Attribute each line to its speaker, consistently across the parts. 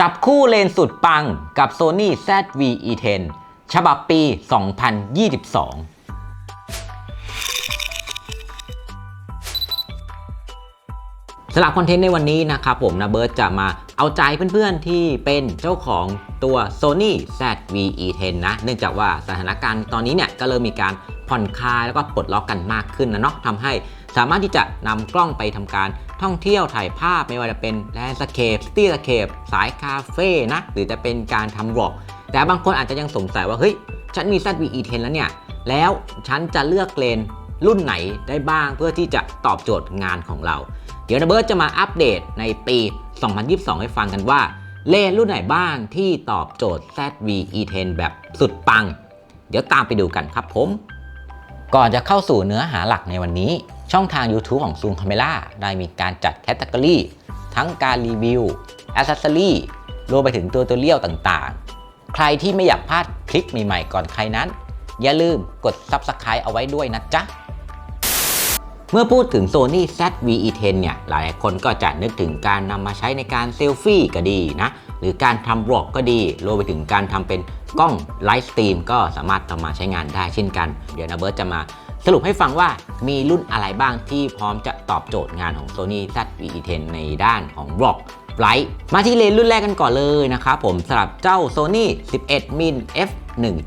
Speaker 1: จับคู่เลนสุดปังกับ Sony ZV-E10 ฉบับปี 2022สำหรับคอนเทนต์ในวันนี้นะครับผมนะเบิร์ตจะมาเอาใจเพื่อนๆที่เป็นเจ้าของตัว Sony ZV-E10 นะ เนื่องจากว่าสถานการณ์ตอนนี้เนี่ยก็เริ่มมีการผ่อนคลายแล้วก็ปลดล็อกกันมากขึ้นนะเนาะทำให้สามารถที่จะนำกล้องไปทำการ ท่องเที่ยวถ่ายภาพไม่ว่าจะเป็นแลนด์สเคปสตี้สเคปสายคาเฟ่นะ หรือจะเป็นการทำวอล์กแต่บางคนอาจจะยังสงสัยว่า เฮ้ย ฉันมี ZV-E10 แล้วเนี่ย แล้วฉันจะเลือกเลนรุ่นไหนได้บ้างเพื่อที่จะตอบโจทย์งานของเรา เดี๋ยวนะเบิร์ตจะมาอัปเดตในปี 2022 ให้ฟังกันว่า เลนรุ่นไหนบ้างที่ตอบโจทย์ ZV-E10 แบบสุดปัง เดี๋ยวตามไปดูกันครับผม ก่อนจะเข้าสู่เนื้อหาหลักในวันนี้ ช่องทาง YouTube ของ Zoom Camera ได้มีการจัดแคตตากรีทั้งการรีวิว a อ c เซ s ซอรี่รวมไปถึงตัวตัวเลี้ยวต่างๆ ใครที่ไม่อยากพลาดคลิปใหม่ๆก่อนใครนั้น อย่าลืมกด Subscribe เอาไว้ด้วยนะจ๊ะ เมื่อพูดถึง Sony ZV-E10 เนี่ยหลายคนก็จะนึกถึงการนำมาใช้ในการเซลฟี่ก็ดีนะ หรือการทำบล็อกก็ดี รวมไปถึงการทำเป็นกล้องไลฟ์สตรีมก็สามารถทำมาใช้งานได้เช่นกัน เดี๋ยวนะเบิร์ตจะมา สรุปให้ฟังว่ามีรุ่นอะไรบ้างที่พร้อมจะตอบโจทย์งานของ Sony ZV-E10 ในด้านของบล็อกไลท์มาที่เลนส์รุ่นแรกกันก่อนเลยนะครับผมสำหรับเจ้า Sony 11 มิล f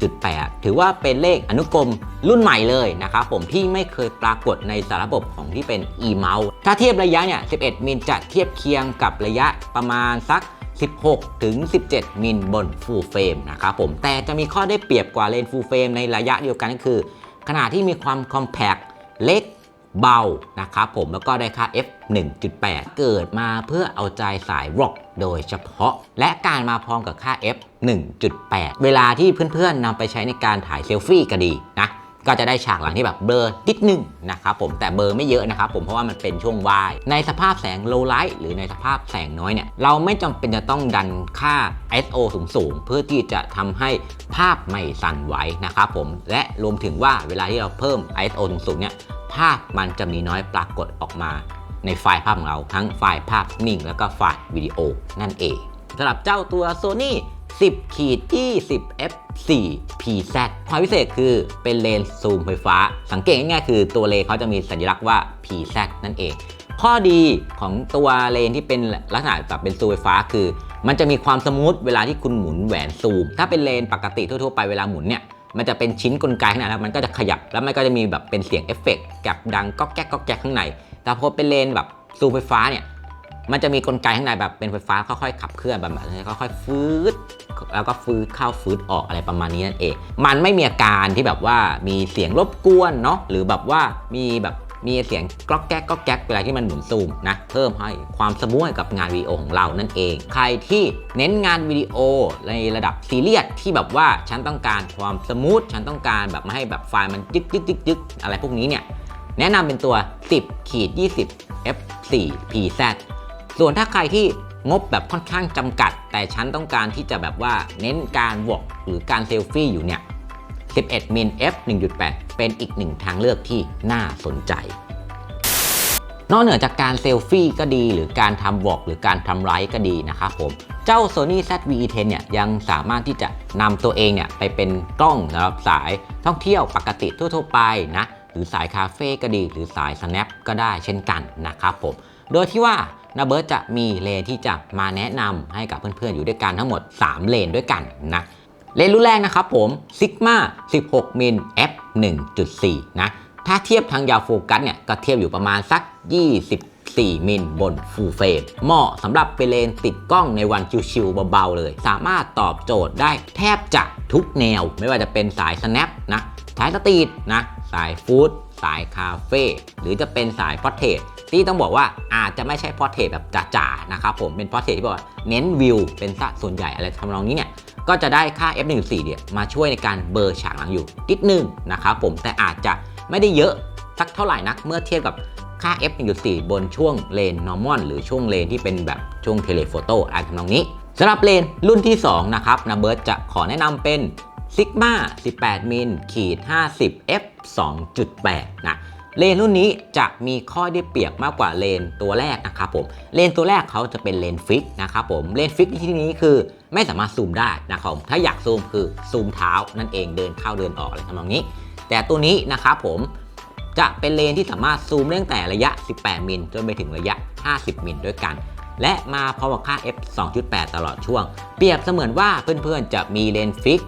Speaker 1: 1.8 ถือว่าเป็นเลขอนุกรมรุ่นใหม่เลยนะครับผมที่ไม่เคยปรากฏในสารระบบของที่เป็น e-mouse ถ้าเทียบระยะเนี่ย 11 มิลจะเทียบเคียงกับระยะประมาณสัก 16 ถึง 17 มิลบน full frame นะครับผมแต่จะมีข้อได้เปรียบกว่าเลนส์ full frame ในระยะเดียวกันก็คือ ขนาดที่มีความ compact เล็กเบานะครับผมแล้วก็ได้ค่า f 1.8 เกิดมาเพื่อเอาใจสายร็อกโดยเฉพาะ และการมาพร้อมกับค่า f 1.8 เวลาที่เพื่อนๆนำไปใช้ในการถ่ายเซลฟี่ก็ดีนะ ก็จะได้ฉากหลังที่แบบเบลอนิดนึงนะครับผมแต่เบลอไม่เยอะนะครับผมเพราะว่ามันเป็นช่วงวาย ในสภาพแสง low light หรือในสภาพแสงน้อยเนี่ยเราไม่จำเป็นจะต้องดันค่า ISO สูงๆ เพื่อที่จะทำให้ภาพไม่สั่นไหวนะครับผมและรวมถึงว่าเวลาที่เราเพิ่ม ISO สูงๆเนี่ยภาพมันจะมีน้อยปรากฏออกมาในไฟล์ภาพของเราทั้งไฟล์ภาพนิ่ง แล้วก็ไฟล์วิดีโอนั่นเองสำหรับเจ้าตัว Sony 10ขีด20 f 4 pz ความพิเศษคือเป็นเลนส์ซูมไฟฟ้า สังเกตง่ายๆคือตัวเลนส์เขาจะมีสัญลักษณ์ว่า pz นั่นเอง ข้อดีของตัวเลนส์ที่เป็นลักษณะแบบเป็นซูมไฟฟ้าคือ มันจะมีความสมูทเวลาที่คุณหมุนแหวนซูม ถ้าเป็นเลนส์ปกติทั่วๆไปเวลาหมุนเนี่ยมันจะเป็นชิ้นกลไกข้างในแล้วมันก็จะขยับแล้วมันก็จะมีแบบเป็นเสียงเอฟเฟกต์กับดังก๊อกแก๊กก๊อกแก๊กข้างใน แต่พอเป็นเลนแบบซูมไฟฟ้าเนี่ยมันจะมีกลไกข้างในแบบเป็นไฟฟ้าค่อยๆขับเคลื่อนแบบค่อยๆฟืด แล้วก็ฟืดเข้าฟื้ดออกอะไรประมาณนี้นั่นเอง มันไม่มีอาการที่แบบว่ามีเสียงรบกวนเนาะหรือแบบว่ามีแบบมีเสียงก๊อกแก๊กก๊อกแก๊กเวลาที่มันหมุนซูมนะ เพิ่มให้ความสมูทกับงานวิดีโอของเรานั่นเอง ใครที่เน้นงานวิดีโอในระดับซีเรียสที่แบบว่าฉันต้องการความสมูทฉันต้องการแบบไม่ให้แบบไฟล์มันยึกยึกยึกยึกอะไรพวกนี้เนี่ยแนะนำเป็นตัว 10ขีด20 f 4 pz ส่วนถ้าใครที่ งบแบบค่อนข้างจำกัด แต่ฉันต้องการที่จะแบบว่าเน้นการวอกหรือการเซลฟี่อยู่เนี่ย 11 มิล f 1.8 เป็นอีกหนึ่งทางเลือกที่น่าสนใจ นอกเหนือจากการเซลฟี่ก็ดี หรือการทำวอกหรือการทำไลฟ์ก็ดีนะครับผม เจ้า Sony ZV-E10 เนี่ยยังสามารถที่จะนำตัวเองเนี่ยไปเป็นกล้องสำหรับสายท่องเที่ยวปกติทั่วๆไปนะ หรือสายคาเฟ่ก็ดี หรือสาย snap ก็ได้เช่นกันนะครับผม โดยที่ว่านาเบิร์ตจะมีเลนที่จะมาแนะนำให้กับเพื่อนๆอยู่ด้วยกันทั้งหมด 3 เลนด้วยกันนะเลนรุ่นแรกนะครับผม Sigma 16มิล f 1.4 นะ ถ้าเทียบทางยาวโฟกัสเนี่ยก็เทียบอยู่ประมาณสัก 24 มิลบน Full Frame เหมาะสำหรับไปเลนติดกล้องในวันชิวๆเบาๆเลย สามารถตอบโจทย์ได้แทบจะทุกแนว ไม่ว่าจะเป็นสาย Snap นะ สายสตรีทนะ สายฟู้ด สายคาเฟ่หรือจะเป็นสายพอร์เทรตที่ต้องบอกว่าอาจจะไม่ใช่พอร์เทรตแบบจ๋าๆนะครับผมเป็นพอร์เทรตที่บอกว่าเน้นวิวเป็นซะส่วนใหญ่อะไรทำนองนี้เนี่ยก็จะได้ค่า f1.4 เนี่ยมาช่วยในการเบลอร์ฉากหลังอยู่นิดนึงนะครับผมแต่อาจจะไม่ได้เยอะสักเท่าไหร่นักเมื่อเทียบกับค่า f1.4 บนช่วงเลน normal หรือช่วงเลนที่เป็นแบบช่วงเทเลโฟโต้อะไรทำนองนี้สำหรับเลนรุ่นที่ 2 นะครับนะเบิร์ตจะขอแนะนำเป็น Sigma 18 มิลขีด50 f 2.8 นะเลนรุ่นนี้จะมีข้อได้เปรียบมากกว่าเลนตัวแรกนะครับผมเลนตัวแรกเขาจะเป็นเลนฟิกนะครับผมเลนฟิกที่นี้คือไม่สามารถซูมได้นะครับผมถ้าอยากซูมคือซูมเท้านั่นเองเดินเข้าเดินออกอะไรทำนองนี้ แต่ตัวนี้นะครับผมจะเป็นเลนที่สามารถซูมตั้งแต่ระยะ 18 มิลจนไปถึงระยะ 50 มิลด้วยกัน และมาพร้อมกับค่า f 2.8 ตลอดช่วง เปรียบเสมือนว่าเพื่อนๆ จะมีเลนฟิก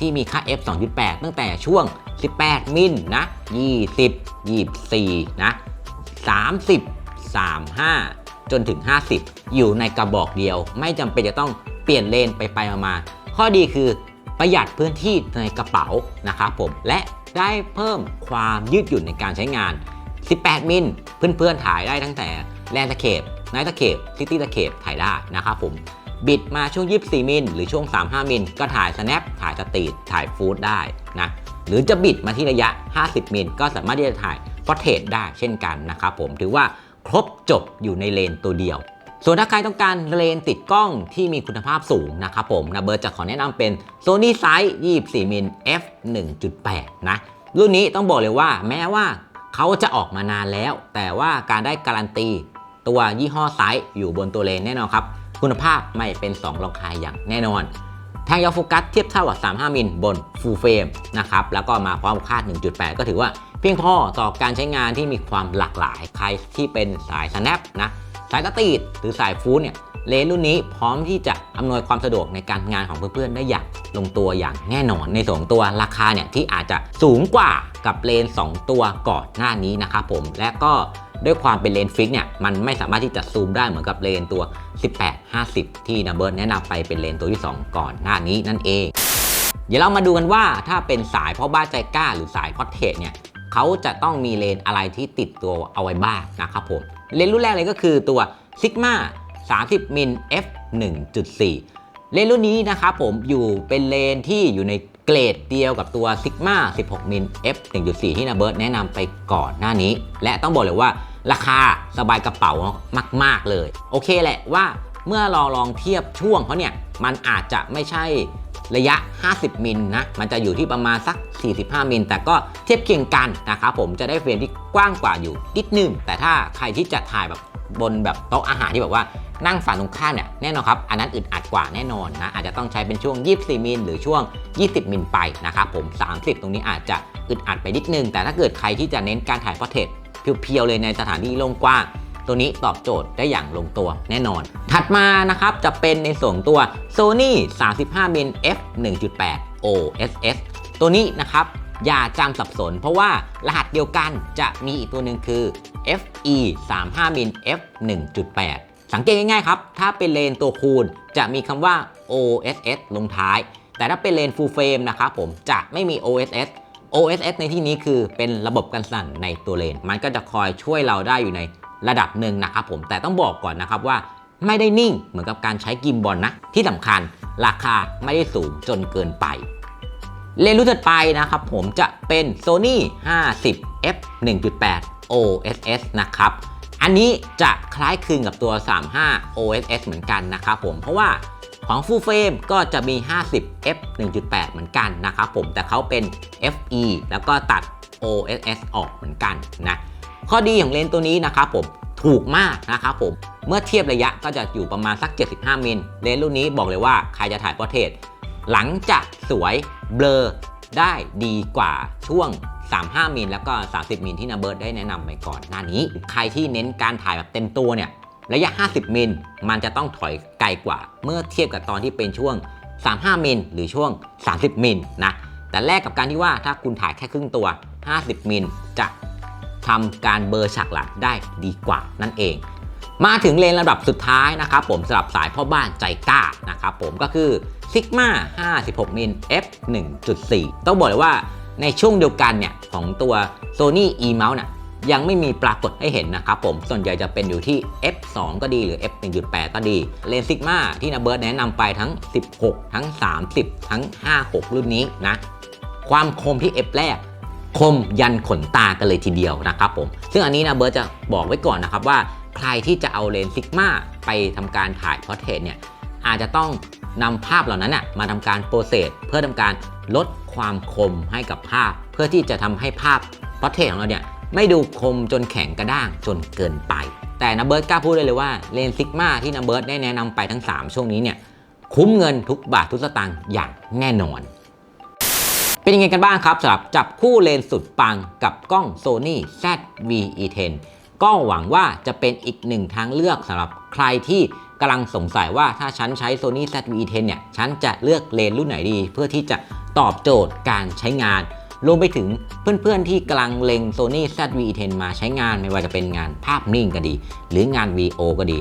Speaker 1: ที่มีค่า f 2.8 ตั้งแต่ช่วง 18 มิลนะ 20 24 นะ 30 35 จนถึง 50 อยู่ในกระบอกเดียว ไม่จำเป็นจะต้องเปลี่ยนเลนไปไปมา ข้อดีคือประหยัดพื้นที่ในกระเป๋านะครับผม และได้เพิ่มความยืดหยุ่นในการใช้งาน 18 มิลเพื่อนๆถ่ายได้ตั้งแต่แลนด์สเคปไนท์สเคปซิตี้สเคปถ่ายได้นะครับผม บิดมาช่วง 24 มิลหรือช่วง 35 มิลก็ถ่าย snap ถ่ายสตรีทถ่ายฟูดได้นะหรือจะบิดมาที่ระยะ 50 มิลก็สามารถที่จะถ่ายฟอร์เทสได้เช่นกันนะครับผมถือว่าครบจบอยู่ในเลนตัวเดียว ส่วนถ้าใครต้องการเลนติดกล้องที่มีคุณภาพสูงนะครับผมนะเบิร์จะขอแนะนำเป็น Sony Size 24 มิล f 1.8 นะรุ่นนี้ต้องบอกเลยว่าแม้ว่าเขาจะออกมานานแล้ว แต่ว่าการได้การันตีตัวยี่ห้อไซส์อยู่บนตัวเลนแน่นอนครับ คุณภาพไม่เป็น 2 รองใครอย่างแน่นอน แทงยาวโฟกัสเทียบเท่ากับ 35 มิลบน Full Frame นะครับ แล้วก็มาพร้อมค่า 1.8 ก็ถือว่าเพียงพอต่อการใช้งานที่มีความหลากหลาย ใครที่เป็นสาย snap นะ สายกระตีดหรือสายฟูดเนี่ย เลนรุ่นนี้พร้อมที่จะอำนวยความสะดวกในการงานของเพื่อนๆ ได้อย่างลงตัวอย่างแน่นอน ในส่วนของตัวราคาเนี่ยที่อาจจะสูงกว่ากับเลน2ตัวก่อนหน้านี้นะครับผม และก็ ด้วยความเป็นเลนฟิกเนี่ยมันไม่สามารถที่จะซูมได้เหมือนกับเลนตัว 18 50 ที่นัมเบิร์แนะนำไปเป็นเลนตัวที่ 2 ก่อนหน้านี้นั่นเอง เดี๋ยวเรามาดูกันว่าถ้าเป็นสายพ่อบ้านใจกล้า หรือสายพอดเทสเนี่ยเขาจะต้องมีเลนอะไรที่ติดตัวเอาไว้บ้างนะครับผมเลนรุ่นแรกเลยก็คือตัว Sigma 30มิล f 1.4 เลนรุ่นนี้นะครับผมอยู่เป็นเลนที่อยู่ในเกรดเดียวกับตัว Sigma 16มิล f 1.4 ที่นาเบิร์ตแนะนำไปก่อนหน้านี้ และต้องบอกเลยว่า ราคาสบายกระเป๋ามาก ๆ เลย โอเคแหละว่าเมื่อเราลองเทียบช่วงเขาเนี่ย มันอาจจะไม่ใช่ระยะ 50 มิลนะ มันจะอยู่ที่ประมาณสัก 45 มิล แต่ก็เทียบเคียงกันนะครับผมจะได้เฟรมที่กว้างกว่าอยู่นิดนึง แต่ถ้าใครที่จะถ่ายแบบบนแบบโต๊ะอาหารที่แบบว่านั่งฝั่งตรงข้ามเนี่ยแน่นอนครับอันนั้นอึดอัดกว่าแน่นอนนะอาจจะต้องใช้เป็นช่วง 24 มิลหรือช่วง 20 มิลไปนะครับผม 30 ตรงนี้อาจจะอึดอัดไปนิดนึง แต่ถ้าเกิดใครที่จะเน้นการถ่ายพอร์เทรต เพียวๆเลยในสถานที่โล่งกว้างตัวนี้ตอบโจทย์ได้อย่างลงตัวแน่นอน ถัดมานะครับจะเป็นในส่วนของตัว Sony 35มิล f 1.8 OSS ตัวนี้นะครับอย่าจำสับสน เพราะว่ารหัสเดียวกันจะมีอีกตัวหนึ่งคือ FE 35มิล f 1.8 สังเกตง่ายๆครับ ถ้าเป็นเลนตัวคูณจะมีคำว่า OSS ลงท้าย แต่ถ้าเป็นเลน full frame นะครับผมจะไม่มี OSS OSS ในที่นี้คือเป็นระบบกันสั่นในตัวเลน มันก็จะคอยช่วยเราได้อยู่ในระดับหนึ่งนะครับผม แต่ต้องบอกก่อนนะครับว่าไม่ได้นิ่งเหมือนกับการใช้กิมบอลนะ ที่สำคัญราคาไม่ได้สูงจนเกินไป เลนรุ่นถัดไปนะครับผมจะเป็น Sony 50 f 1.8 OSS นะครับ อันนี้จะคล้ายคลึงกับตัว 35 OSS เหมือนกันนะครับผม เพราะว่า ของ Full Frame ก็จะมี 50 f 1.8 เหมือนกันนะครับผมแต่เขาเป็น FE แล้วก็ตัด OSS ออกเหมือนกันนะข้อดีของเลนส์ตัวนี้นะครับผมถูกมากนะครับผมเมื่อเทียบระยะก็จะอยู่ประมาณสัก 75 มิลเลนส์รุ่นนี้บอกเลยว่าใครจะถ่ายพอร์เทรตหลังจากสวยเบลอได้ดีกว่าช่วง 35มิลแล้วก็ 30มิลที่นาเบิร์ดได้แนะนำไปก่อนหน้านี้ ใครที่เน้นการถ่ายแบบเต็มตัวเนี่ย ระยะ 50 มิล มันจะต้องถอยไกลกว่า เมื่อเทียบกับตอนที่เป็นช่วง 35 มิล หรือช่วง 30 มิลนะ แต่แลกกับการที่ว่าถ้าคุณถ่ายแค่ครึ่งตัว 50 มิล จะทำการเบอร์ฉากหลังได้ดีกว่านั่นเอง มาถึงเลนระดับสุดท้ายนะครับผมสำหรับสายพ่อบ้านใจกล้านะครับผมก็คือ Sigma 56มิล f 1.4 ต้องบอกเลยว่าในช่วงเดียวกันเนี่ยของตัว Sony e mount น่ะ ยังไม่มีปรากฏให้เห็นนะครับผมส่วนใหญ่จะเป็นอยู่ที่ f 2 ก็ดีหรือ f 1.8 ก็ดีเลน Sigma ที่นาเบิร์ดแนะนำไปทั้ง 16 ทั้ง 30 ทั้ง 56 รุ่นนี้นะ ความคมที่ f แรกคมยันขนตากันเลยทีเดียวนะครับผม ซึ่งอันนี้นะเบิร์ตจะบอกไว้ก่อนนะครับว่า ใครที่จะเอาเลนส์ซิกมาไปทำการถ่ายพอร์เทรตเนี่ยอาจจะต้องนำภาพเหล่านั้นนะมาทำการโปรเซสเพื่อทำการลดความคมให้กับภาพ เพื่อที่จะทำให้ภาพพอร์เทรตของเราเนี่ย ไม่ดูคมจนแข็งกระด้างจนเกินไป แต่นับเบิร์ดกล้าพูดเลยเลยว่าเลนส์ซิกมาที่นับเบิร์ดได้แนะนำไปทั้ง 3 ช่วงนี้เนี่ยคุ้มเงินทุกบาททุกสตางค์อย่างแน่นอน เป็นยังไงกันบ้างครับสำหรับจับคู่เลนส์สุดปังกับกล้อง Sony ZV-E10 ก็หวังว่าจะเป็นอีกหนึ่งทางเลือกสำหรับใครที่กำลังสงสัยว่าถ้าฉันใช้ Sony ZV-E10 เนี่ย ฉันจะเลือกเลนส์รุ่นไหนดี เพื่อที่จะตอบโจทย์การใช้งาน รวมไปถึงเพื่อนๆที่กำลังเล็ง Sony ZV-E10 มาใช้งานไม่ว่าจะเป็นงานภาพนิ่งก็ดี หรืองาน VO ก็ดี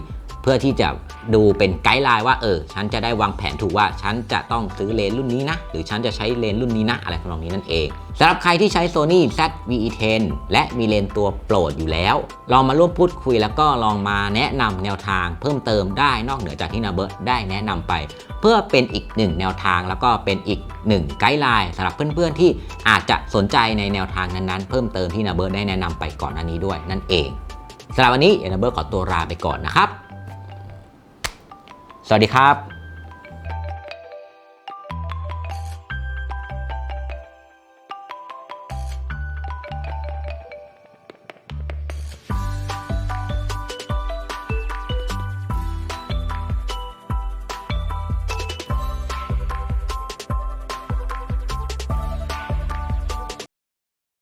Speaker 1: พื่อที่จะดูเป็นไกด์ไลน์ว่าเออฉันจะได้วางแผนถูกว่าฉันจะต้องซื้อเลนส์รุ่นนี้นะ หรือฉันจะใช้เลนส์รุ่นนี้นะอะไรทำนองนี้นั่นเองสำหรับใครที่ใช้ Sony ZV-E10 และมีเลนส์ตัวโปรดอยู่แล้ว ลองมาร่วมพูดคุยแล้วก็ลองมาแนะนำแนวทางเพิ่มเติมได้นอกเหนือจากที่นาเบิร์ตได้แนะนำไป เพื่อเป็นอีกหนึ่งแนวทางแล้วก็เป็นอีกหนึ่งไกด์ไลน์สำหรับเพื่อนๆที่อาจจะสนใจในแนวทางนั้นๆ เพิ่มเติมที่นาเบิร์ตได้แนะนำไปก่อนหน้านี้ด้วยนั่นเองสำหรับวันนี้นาเบิร์ตขอตัวลาไปก่อนนะครับ สวัสดีครับ